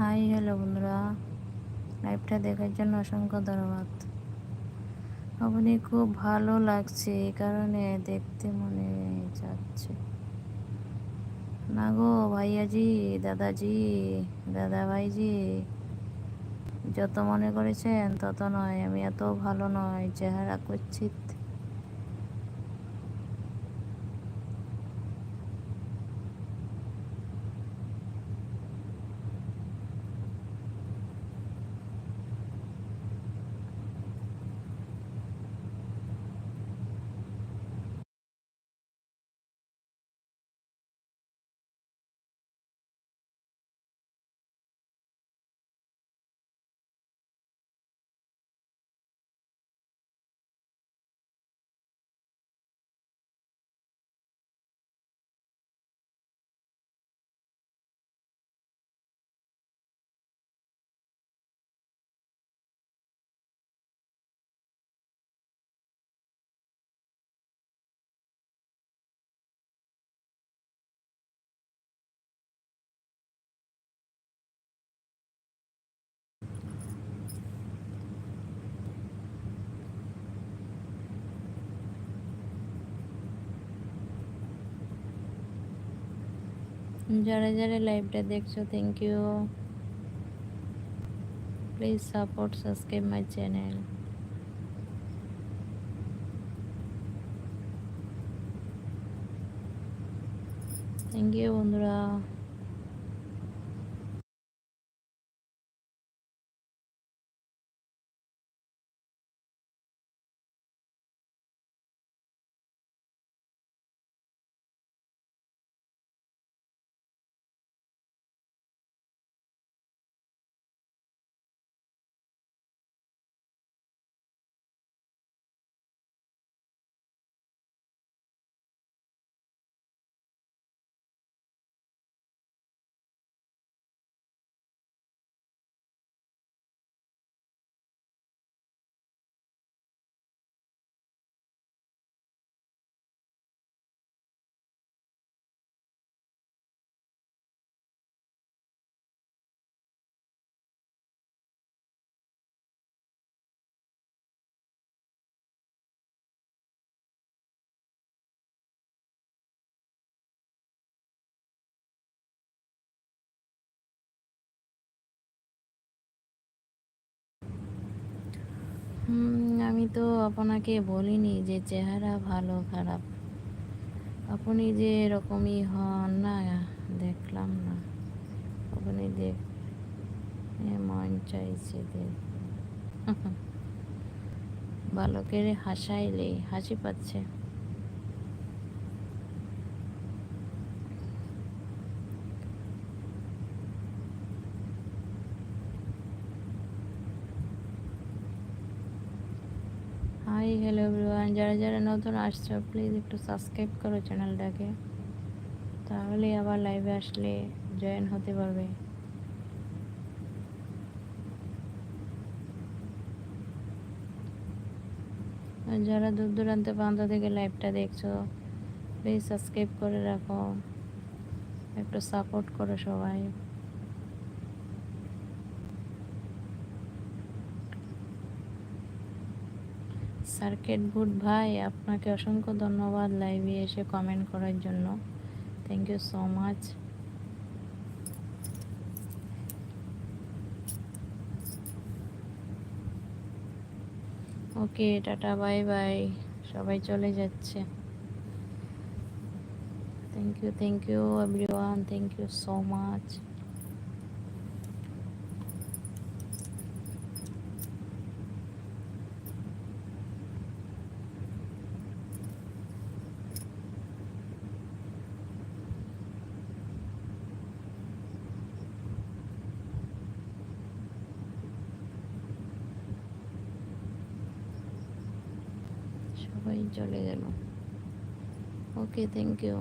High, hello বন্ধুরা। লাইভটা দেখার জন্য অসংখ্য ধন্যবাদ। আপনি খুব ভালো লাগছে, এই কারণে দেখতে মনে যাচ্ছে না গো, ভাইয়াজি, দাদাজি দাদা ভাইজি যত মনে করেছেন তত নয়, আমি এত ভালো নয়, চেহারা কুচ্ছিত যারা যারা লাইভটা দেখছ thank you please support subscribe my channel thank you বন্ধুরা। আমি তো আপনাকে বলিনি যে চেহারা ভালো, খারাপ। আপনি যে এরকমই হন না, দেখলাম না। আপনি দেখ মন চাইছে বালকের হাসাইলে হাসি পাচ্ছে। হাই, হ্যালো এভরিওয়ান, যারা যারা নতুন আসছো প্লিজ একটু সাবস্ক্রাইব করো চ্যানেলটাকে তাহলে আবার লাইভে আসলে জয়েন হতে পারবে। যারা দূর দূরান্ত প্রান্ত থেকে লাইভটা দেখছ প্লিজ সাবস্ক্রাইব করে রাখো। একটু সাপোর্ট করো সবাই। সার্কেট বুট ভাই, আপনাকে অসংখ্য ধন্যবাদ লাইভে এসে কমেন্ট করার জন্য। Thank you so much okay tata bye bye সবাই চলে যাচ্ছে। Thank you thank you everyone thank you so much সবাই চলে গেল। Okay thank you